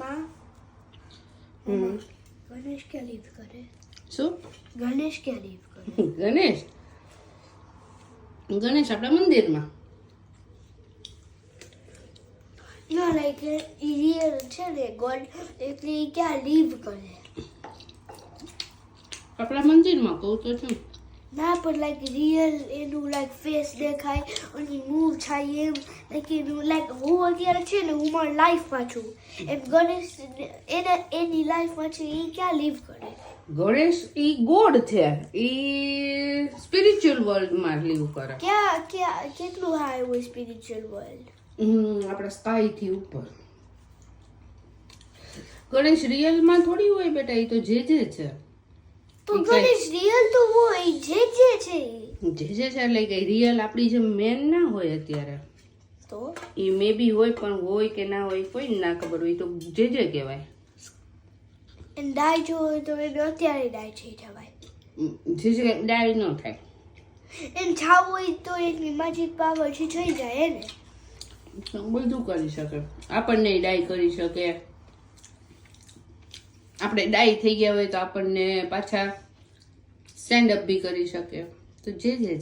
મમ્મા હમ ગણેશ ક્યાં લીવ કરે શું ગણેશ ક્યાં લીવ કરે ગણેશ ગણેશ આપણા મંદિરમાં ના લાઈક રિયલ છે ને ગોડ એટલે ઈ ક્યાં લીવ કરે? આપણા મંદિરમાં કહું તો છું ના પણ લાઈક રિયલ એનું લાઈક ફેસ દેખાય અને મૂવ થાય એમ લાઈક એનું લાઈક હું અત્યારે છે ને હું મારી લાઈફમાં છું એમ ગણેશ એને એની લાઈફમાં છે એ ક્યાં લીવ કરે ગણેશ એ ગોડ છે. એ સ્પિરિચ્યુઅલ વર્લ્ડમાં લીવ કરે. ક્યાં ક્યાં કેટલું હાઈ હોય સ્પિરિચ્યુઅલ વર્લ્ડ હમ આપણા સ્કાયથી ઉપર. ગણેશ રિયલમાં થોડી હોય બેટા એ તો જે જે છે. તો ગણેશ રિયલ તો હોય જે જે છે જે જે છે એટલે કે રિયલ આપણી જે મેન ના હોય અત્યારે. તો? એ મે બી હોય પણ હોય કે ના હોય કોઈ ના ખબર હોય તો જે જે કહેવાય. ડાય જો હોય તો એને અત્યારે ડાય થઈ જવાય. જે જે ડાય ન થાય. એમ છાવ હોય તો એની મેજિક પાવર છે થઈ જાય ને બધું કરી શકે. આપણને ડાય કરી શકે. આપણે ડાય થઈ ગયા હોય તો આપણને પાછા સ્ટેન્ડ અપ બી કરી શકે તો જે જે